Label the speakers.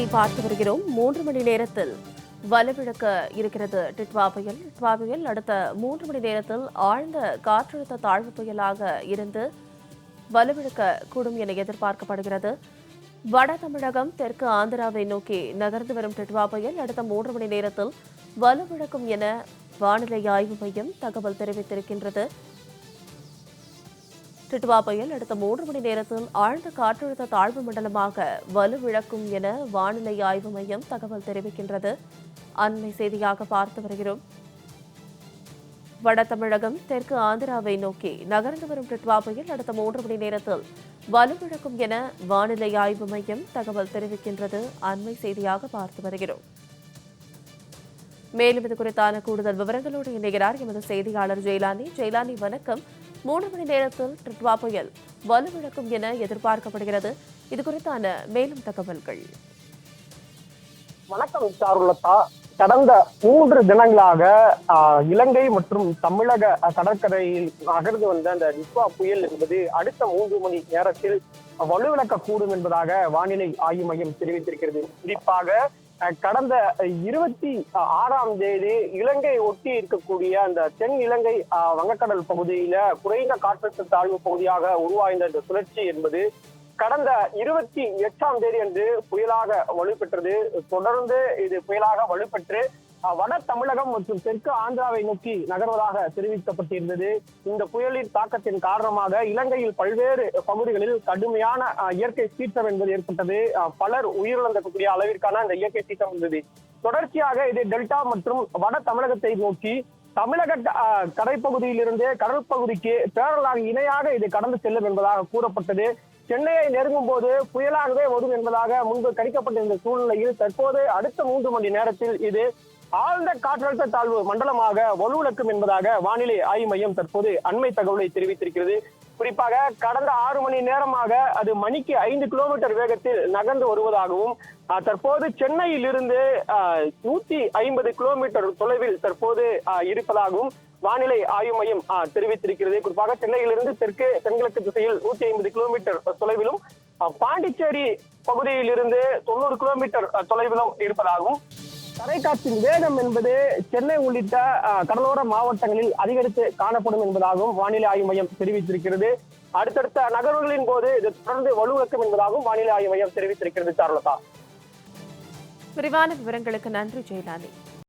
Speaker 1: விவரங்களையும் பார்த்து வருகிறோம். மூன்று மணி நேரத்தில் வலுவிழக்க இருக்கிறது டிட்வா புயல். டிட்வா புயல் அடுத்த மூன்று மணி நேரத்தில் ஆழ்ந்த காற்றழுத்த தாழ்வு புயலாக இருந்து வலுவிழக்க கூடும் என எதிர்பார்க்கப்படுகிறது. வட தமிழகம் தெற்கு ஆந்திராவை நோக்கி நகர்ந்து வரும் டிட்வா புயல் அடுத்த மூன்று மணி நேரத்தில் வலுவிழக்கும் என வானிலை ஆய்வு மையம் தகவல் தெரிவித்திருக்கின்றது. டிட்வா புயல் அடுத்த மூன்று மணி நேரத்தில் ஆழ்ந்த காற்றழுத்த தாழ்வு மண்டலமாக வலுவிழக்கும் என வானிலை ஆய்வு மையம் தகவல் தெரிவிக்கின்றது. அண்மை செய்தியாக பார்த்து வருகிறோம். வட தமிழகம் தெற்கு ஆந்திராவை நோக்கி நகர்ந்து வரும் டிட்வா புயல் அடுத்த மூன்று மணி நேரத்தில் வலுவிழக்கும் என வானிலை ஆய்வு மையம் தகவல் தெரிவிக்கின்றது. அண்மை செய்தியாக பார்த்து வருகிறோம். மேலும் இது குறித்தான கூடுதல் விவரங்களோடு இணைகிறார் எமது செய்தியாளர் ஜெயலானி. ஜெயலானி வணக்கம். மூன்று மணி நேரத்தில் ட்ரிட்வா புயல் வலுவிழக்கும் என எதிர்பார்க்கப்படுகிறது. இது குறித்தான மேலும் தகவல்கள்.
Speaker 2: வணக்கம் சாருலதா. கடந்த மூன்று தினங்களாக ஆஹ், இலங்கை மற்றும் தமிழக அஹ், கடற்கரையில் நகர்ந்து வந்த அந்த நிஸ்வா புயல் என்பது அடுத்த மூன்று மணி நேரத்தில் வலுவிழக்கக்கூடும் என்பதாக வானிலை ஆய்வு மையம் தெரிவித்திருக்கிறது. குறிப்பாக கடந்த இருபத்தி ஆறாம் தேதி இலங்கை ஒட்டி இருக்கக்கூடிய அந்த தென் இலங்கை வங்கக்கடல் பகுதியில குறைந்த காற்றழுத்த தாழ்வு பகுதியாக உருவாய்ந்த இந்த சுழற்சி என்பது கடந்த இருபத்தி எட்டாம் தேதி அன்று புயலாக வலுப்பெற்றது. தொடர்ந்து இது புயலாக வலுப்பெற்று வட தமிழகம் மற்றும் தெற்கு ஆந்திராவை நோக்கி நகர்வதாக தெரிவிக்கப்பட்டிருந்தது. இந்த புயலின் தாக்கத்தின் காரணமாக இலங்கையில் பல்வேறு பகுதிகளில் கடுமையான இயற்கை சீற்றம் என்பது ஏற்பட்டது. பலர் உயிரிழந்திருக்கக்கூடிய அளவிற்கான அந்த இயற்கை சீற்றம் இருந்தது. தொடர்ச்சியாக இது டெல்டா மற்றும் வட தமிழகத்தை நோக்கி தமிழக அஹ், கரைப்பகுதியிலிருந்து கடல் பகுதிக்கு பேரலாக இணையாக இது கடந்து செல்லும் என்பதாக கூறப்பட்டது. சென்னையை நெருங்கும் போது புயலாகவே வரும் என்பதாக முன்பு கணிக்கப்பட்டிருந்த சூழ்நிலையில் தற்போது அடுத்த மூன்று மணி நேரத்தில் இது ஆழ்ந்த காற்றழுத்த தாழ்வு மண்டலமாக வலுவிழக்கும் என்பதாக வானிலை ஆய்வு மையம் தற்போது அண்மை தகவலை தெரிவித்திருக்கிறது. குறிப்பாக கடந்த ஆறு மணி நேரமாக அது மணிக்கு ஐந்து கிலோமீட்டர் வேகத்தில் நகர்ந்து வருவதாகவும் தற்போது சென்னையில் இருந்து நூத்தி ஐம்பது கிலோமீட்டர் தொலைவில் தற்போது அஹ், இருப்பதாகவும் வானிலை ஆய்வு மையம் தெரிவித்திருக்கிறது. குறிப்பாக சென்னையிலிருந்து தெற்கு தென்கிழக்கு திசையில் நூத்தி ஐம்பது கிலோமீட்டர் தொலைவிலும் பாண்டிச்சேரி பாண்டிச்சேரி பகுதியிலிருந்து தொண்ணூறு கிலோமீட்டர் தொலைவிலும் இருப்பதாகவும் தரைக்காற்றின் வேகம் என்பது சென்னை உள்ளிட்ட அஹ், கடலோர மாவட்டங்களில் அதிகரித்து காணப்படும் என்பதாகவும் வானிலை ஆய்வு மையம் தெரிவித்திருக்கிறது. அடுத்தடுத்த நகர்வுகளின் போது இது தொடர்ந்து வலுவிழக்கும் என்பதாகவும் வானிலை ஆய்வு மையம் தெரிவித்திருக்கிறது சார்லதா.
Speaker 1: விரிவான விவரங்களுக்கு நன்றி ஜெயலானி